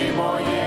очі мої.